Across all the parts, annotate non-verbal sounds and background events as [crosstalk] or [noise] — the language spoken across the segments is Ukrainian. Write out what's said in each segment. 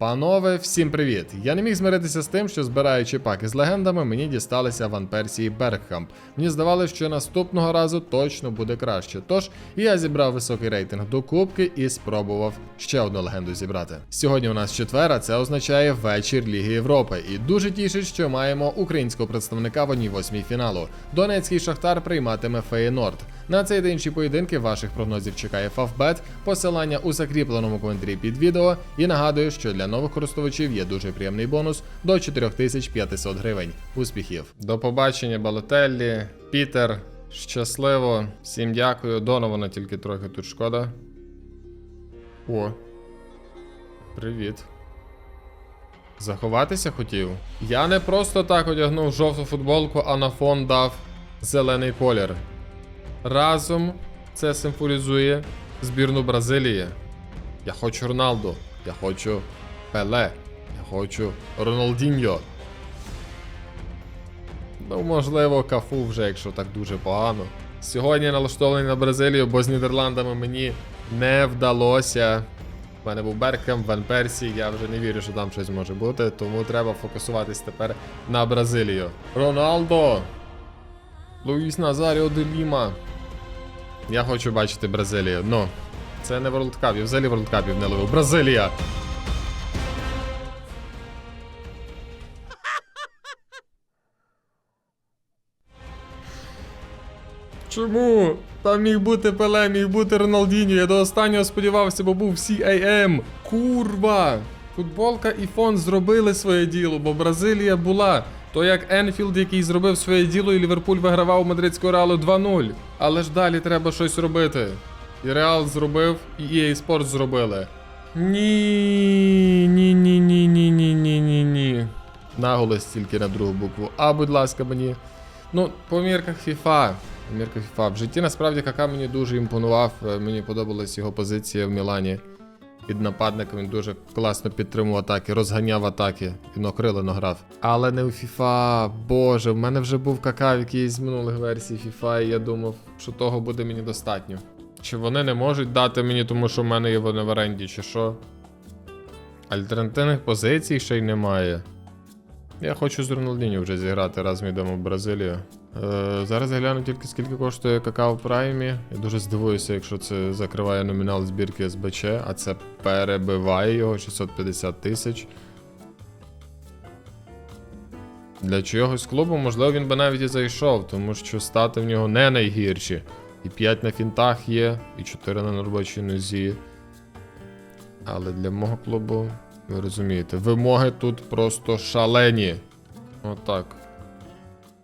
Панове, всім привіт! Я не міг змиритися з тим, що збираючи паки з легендами, мені дісталися Ван Персі і Бергхамп. Мені здавалося, що наступного разу точно буде краще. Тож я зібрав високий рейтинг до кубки і спробував ще одну легенду зібрати. Сьогодні у нас четвер, це означає вечір Ліги Європи. І дуже тішить, що маємо українського представника в одній восьмій фіналу. Донецький шахтар прийматиме Феєнорд. На цей та інші поєдинки ваших прогнозів чекає Фавбет, посилання у закріпленому коментарі під відео. І нагадую, що для нових користувачів є дуже приємний бонус до 4500 гривень. Успіхів! До побачення, Балотеллі, Пітер. Щасливо, всім дякую. Донована тільки трохи тут шкода. О. Привіт. Заховатися хотів? Я не просто так одягнув жовту футболку, а на фон дав зелений колір. Разом це символізує збірну Бразилії. Я хочу Роналду, я хочу Пеле, я хочу Роналдіньо. Ну, можливо, кафу вже, якщо так дуже погано. Сьогодні налаштований на Бразилію, бо з Нідерландами мені не вдалося. У мене був Беркем, Ван Персі, я вже не вірю, що там щось може бути, тому треба фокусуватись тепер на Бразилію. Роналдо! Луїс Назаріо де Ліма. Я хочу бачити Бразилію. Ну, це не World Cup, я взагалі World Cup не ловив. Бразилія! Чому? Там міг бути Пеле, міг бути Роналдіньо. Я до останнього сподівався, бо був CAM. Курва! Футболка і фон зробили своє діло, бо Бразилія була. То як Енфілд, який зробив своє діло, і Ліверпуль вигравав у мадридського реалу 2-0. Але ж далі треба щось робити. І Реал зробив, і EA Sports зробили. Ні, ні, ні, ні, ні, ні, ні, ні. Наголос тільки на другу букву. А, будь ласка, мені. Ну, по мірках FIFA. По мірках FIFA. В житті насправді Кака мені дуже імпонував. е, Мені подобалась його позиція в Мілані. Під нападником він дуже класно підтримував атаки, розганяв атаки і нокрилено грав. Але не у FIFA. Боже, в мене вже був кака в якійсь минулих версій FIFA, і я думав, що того буде мені достатньо. Чи вони не можуть дати мені, тому що в мене є вони в оренді, чи що? Альтернативних позицій ще й немає. Я хочу з Роналдіньо вже зіграти, раз ми йдемо в Бразилію. Е, зараз я гляну тільки скільки коштує какао в праймі. Я дуже здивуюся, якщо це закриває номінал збірки СБЧ, а це перебиває його 650 тисяч. Для чогось клубу, можливо, він би навіть і зайшов, тому що стати в нього не найгірші. І 5 на фінтах є, і 4 на робочій нозі. Але для мого клубу, ви розумієте, вимоги тут просто шалені. Отак.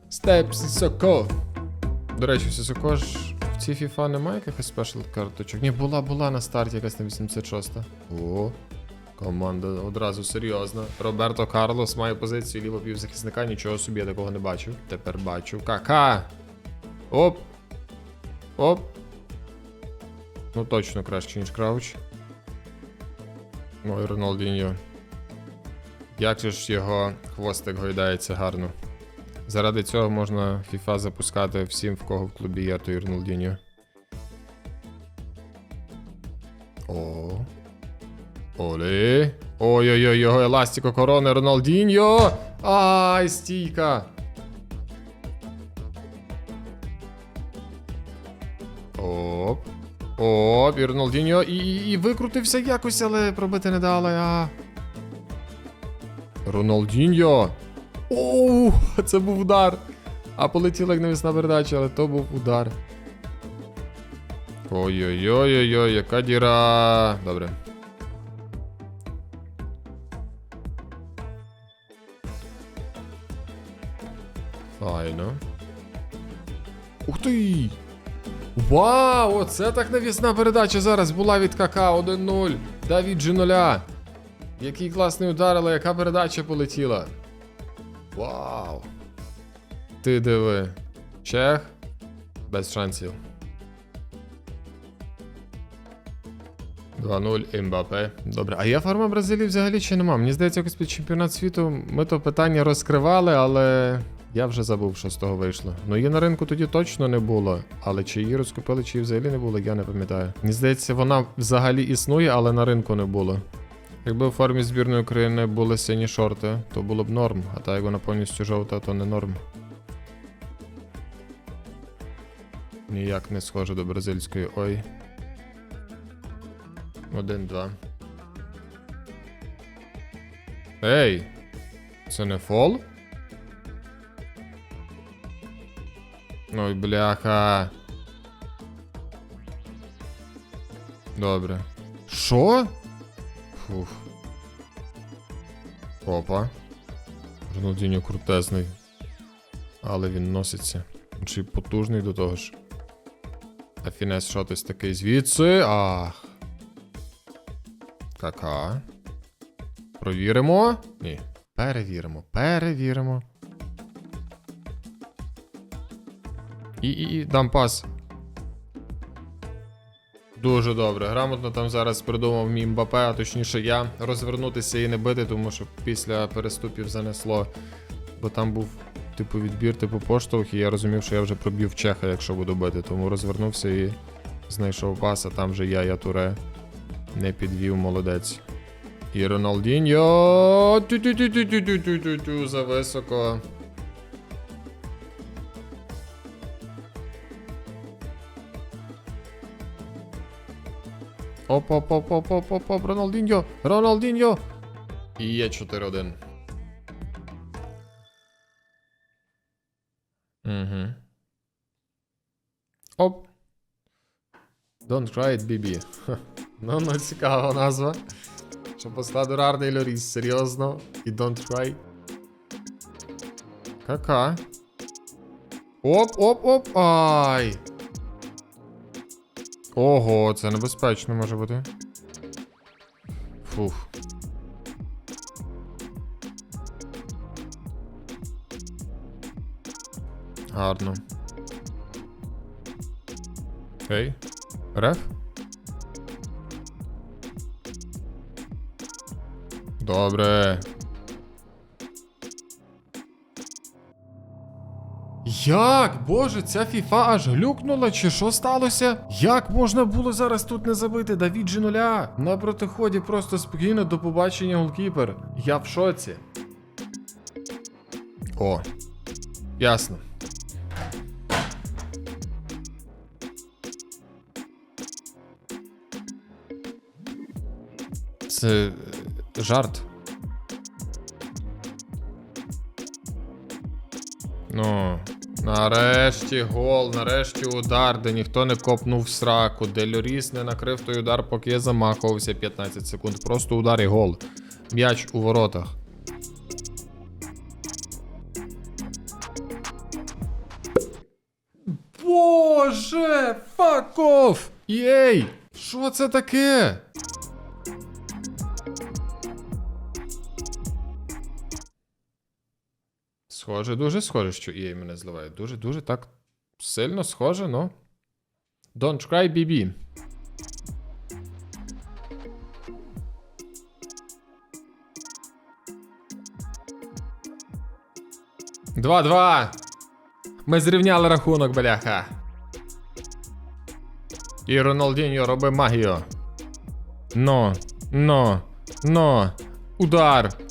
Степ Сісоко. До речі, Сісоко ж в цій FIFA немає якихось спешл карточок. Ні, була, була на старті якась на 86. О, команда одразу серйозна. Роберто Карлос має позицію лівого півзахисника, нічого собі я такого не бачив. Тепер бачу. Кака. Оп. Оп. Ну точно краще, ніж Крауч. Ой, Роналдіньо. Як же ж його хвостик гойдається гарно. Заради цього можна FIFA запускати всім, в кого в клубі є той Роналдіньо. О. Олі. Ой-ой-ой, його еластико корони Роналдіньо. Ай, стійка. Оп, і Роналдіньо. І, і, і викрутився якось, але пробити не дали. А. Роналдіньо. Оу, це був удар. А полетіла як навісна передача, але то був удар. Ой-ой-ой-ой-ой, яка діра. Добре. Файно. Ух ти! Вау! Оце так навісна передача зараз була від КК 1-0. Давід Джиноля. Який класний удар, але яка передача полетіла. Вау. Ти диви. Чех. Без шансів. 2-0 Мбапе. Добре, а я фарма Бразилії взагалі ще нема. Мені здається, якось під чемпіонат світу ми то питання розкривали, але я вже забув, що з того вийшло. Ну її на ринку тоді точно не було. Але чи її розкупили, чи її взагалі не було, я не пам'ятаю. Мені здається, вона взагалі існує, але на ринку не було. Якби в формі збірної України були сині шорти, то було б норм, а так як вона повністю жовта, то не норм. Ніяк не схоже до бразильської. Ой. Один-два. Ей! Це не фол? Ой, бляха. Добре. Що? Фух. Опа. Роналдіньо крутезний. Але він носиться. Й потужний до того ж. А фінес шотись такий звідси. Ах. Кака. Провіримо. Ні. Перевіримо. Перевіримо. І, і, і дам пас. Дуже добре. Грамотно там зараз придумав мій Мбапе, а точніше я розвернутися і не бити, тому що після переступів занесло. Бо там був типу відбір, типу поштовх, і я розумів, що я вже проб'ю Чеха, якщо буду бити. Тому розвернувся і знайшов пас, а там вже я, я туре. Не підвів, молодець. І Роналдіньо. Тю-тю-тю-тю-тю-тю-тю-тю, за Оп, оп, оп, оп, оп, оп, оп, Роналдіньо, Роналдіньо. І є 4-1. Угу. Оп. Don't cry it, BB. Ну, ну, цікава назва. Щоб посладу Рарний Лоріс, серйозно. І don't cry. Кака. Оп, оп, оп. Ай. Ого, це небезпечно може бути. Фух. Гарно. Ей. Реф? Добре. Як? Боже, ця фіфа аж глюкнула, чи що сталося? Як можна було зараз тут не забити Давід же нуля? На протиході просто спокійно до побачення голкіпер. Я в шоці. О. Ясно. Це е, жарт. Ну, нарешті гол, нарешті удар, де ніхто не копнув сраку, де Льоріс не накрив той удар, поки я замахувався 15 секунд. Просто удар і гол. М'яч у воротах. Боже, off! Єй! Що це таке? Схоже, дуже схоже, що EA мене зливає. Дуже, дуже так сильно схоже, ну. Don't cry, BB. Два-два. Ми зрівняли рахунок, бляха. І Роналдіньо роби магію. Но, но, но. Удар.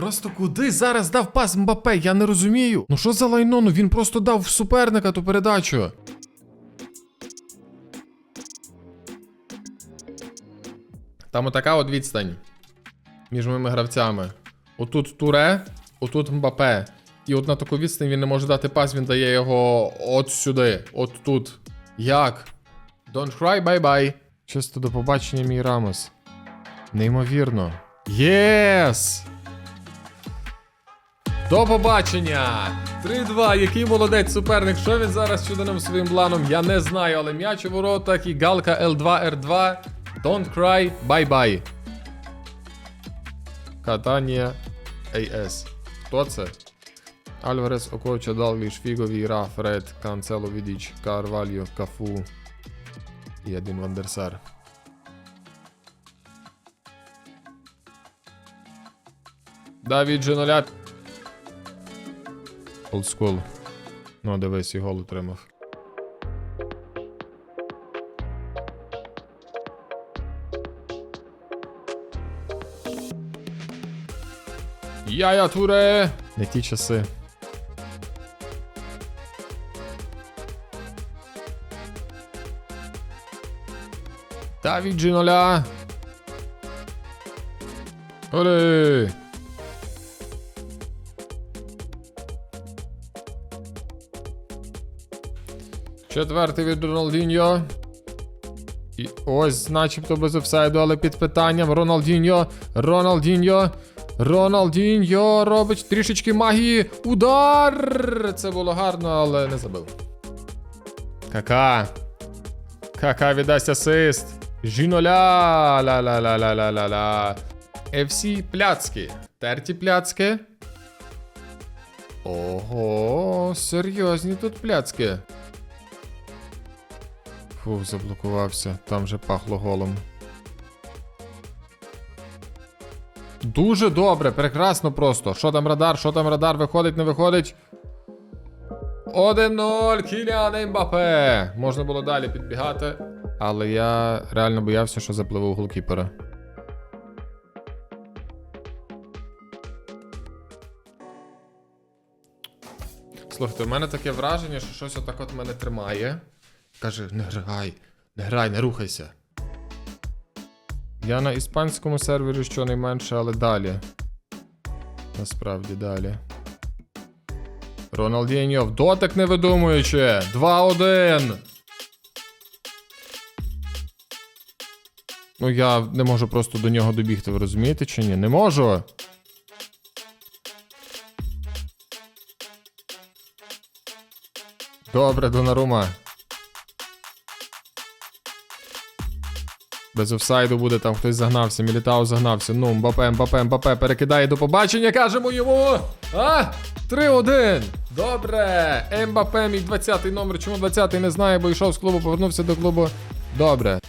Просто куди зараз дав пас Мбапе? Я не розумію. Ну що за лайно? Ну він просто дав в суперника ту передачу. Там отака от відстань між моїми гравцями. Отут Туре, отут Мбапе. І от на таку відстань він не може дати пас, він дає його от сюди, от тут. Як? Don't cry, bye-bye. Чисто до побачення, мій Рамос. Неймовірно. Єс! До побачення! 3-2. Який молодець суперник. Що він зараз чудовим своїм планом? Я не знаю, але м'яч у воротах і галка L2R2. Don't cry, bye-bye. Катанія AS. Хто це? Альварес, Окоча, Далгліш, Фігові, Раф, Ред, Канцело, Відіч, Карвальо, Кафу і один Вандерсар. Давід Дженоля. Олдскул. Ну, дивись, і гол отримав. Я-я, туре! Не ті часи. Давід Джиноля. Оле! Четвертий від Роналдіньо. І ось, начебто без офсайду, але під питанням. Роналдіньо. Роналдіньо. Роналдіньо робить трішечки магії. Удар! Це було гарно, але не забив. Кака. Кака віддасть асист. Жіноля. Ла-ла-ла-ла-ла-ла-ла. FC пляцки. Терті пляцки. Ого, серйозні тут пляцки. Фух, заблокувався. Там вже пахло голом. Дуже добре, прекрасно просто. Що там радар, що там радар, виходить, не виходить. 1-0, Кіліан Ембапе. Можна було далі підбігати, але я реально боявся, що запливу голкіпера. Слухайте, у мене таке враження, що щось отак от мене тримає. Каже, не грай, не грай, не рухайся. Я на іспанському сервері щонайменше, але далі. Насправді далі. Роналдіньо в дотик не видумуючи. 2-1. Ну, я не можу просто до нього добігти, ви розумієте чи ні? Не можу. Добре, Донарума. Без офсайду буде, там хтось загнався, Мілітау загнався. Ну, Мбапе, Мбапе, Мбапе перекидає до побачення, кажемо йому. А? 3-1. Добре. Ембапе, мій 20-й номер. Чому 20-й не знаю, бо йшов з клубу, повернувся до клубу. Добре.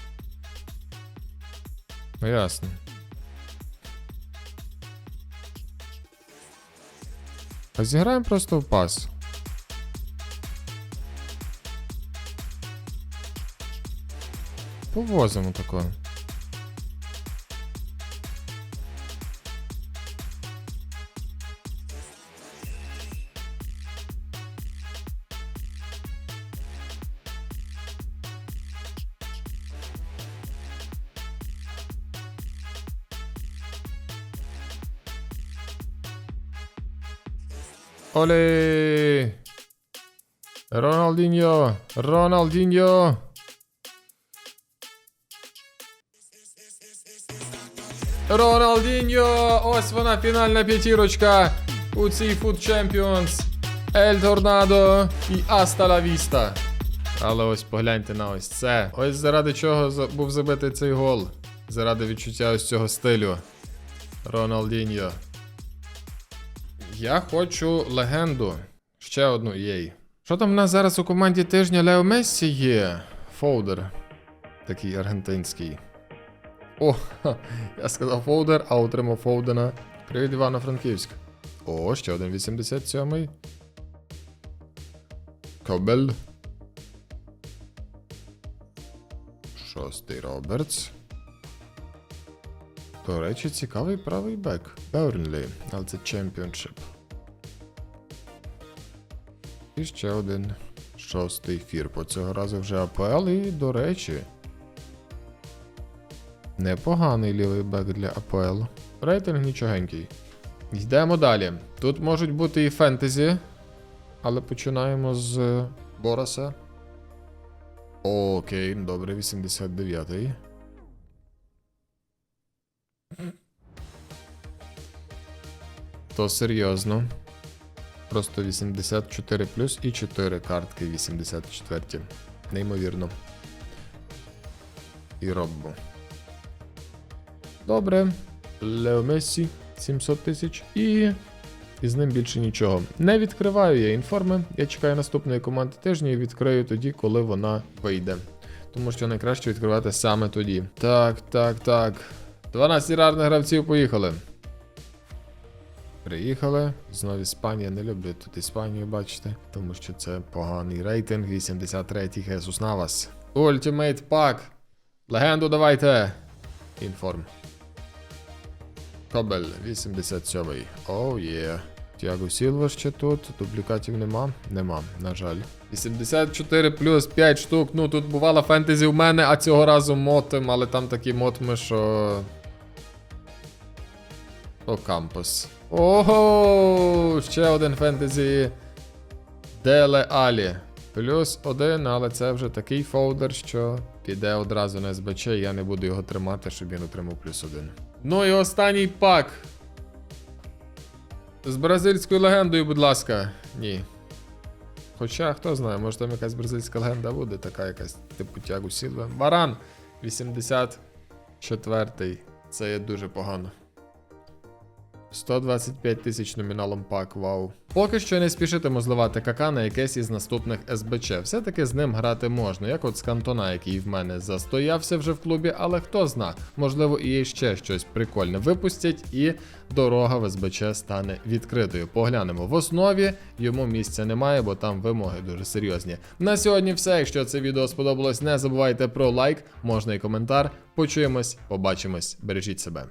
Ну, ясно. А зіграємо просто в пас. Повозимо тако. Оле! Роналдіньо! Роналдіньо! Роналдіньо! Ось вона фінальна п'ятірочка у цій Food Champions. Ель Торнадо і Аста Віста. Але ось погляньте на ось це. Ось заради чого був забитий цей гол. Заради відчуття ось цього стилю. Роналдіньо. Я хочу легенду. Ще одну єй. Що там в нас зараз у команді тижня Лео Мессі є? Фоудер. Такий аргентинський. О, ха, [laughs] я сказав фолдер, а отримав Фоудена. Привіт, Івано-Франківськ. О, ще один 87-й. Кобель. Шостий Робертс. До речі, цікавий правий бек. Бернлі, але це чемпіоншип. І ще один шостий фірпо. Цього разу вже АПЛ. І, до речі, Непоганий лівий бек для АПЛ. Рейтинг нічогенький. Йдемо далі. Тут можуть бути і фентезі, але починаємо з Бороса. Окей, добре, 89-й. То серйозно. Просто 84 плюс і 4 картки 84. Неймовірно. І Роббо. Добре. Лео Мессі 700 тисяч. І. І з ним більше нічого. Не відкриваю я інформи. Я чекаю наступної команди тижня і відкрию тоді, коли вона вийде. Тому що найкраще відкривати саме тоді. Так, так, так. 12 рарних гравців поїхали. Приїхали. Знову Іспанія. Не люблю тут Іспанію, бачите. Тому що це поганий рейтинг. 83-й Хесус Навас. Ультимейт пак. Легенду давайте. Інформ. Кабель 87. Оу є. Тіаго Сілва ще тут, дублікатів нема? Нема, на жаль. 84 плюс 5 штук. Ну тут бувала фентезі в мене, а цього разу мотим, але там такі мотми, що. О, кампус. Ого! Ще один фентезі. Деле Алі. Плюс один, але це вже такий фолдер, що піде одразу на СБЧ, і я не буду його тримати, щоб він отримав плюс один. Ну і останній пак. З бразильською легендою, будь ласка. Ні. Хоча, хто знає, може там якась бразильська легенда буде, така якась типу тягу Сілва. Баран 84-й. Це є дуже погано. 125 тисяч номіналом пак, вау. Поки що не спішитиму зливати КК на якесь із наступних СБЧ. Все-таки з ним грати можна, як от з кантона, який в мене застоявся вже в клубі, але хто зна, можливо, і ще щось прикольне випустять, і дорога в СБЧ стане відкритою. Поглянемо в основі, йому місця немає, бо там вимоги дуже серйозні. На сьогодні все. Якщо це відео сподобалось, не забувайте про лайк, можна і коментар. Почуємось, побачимось, бережіть себе.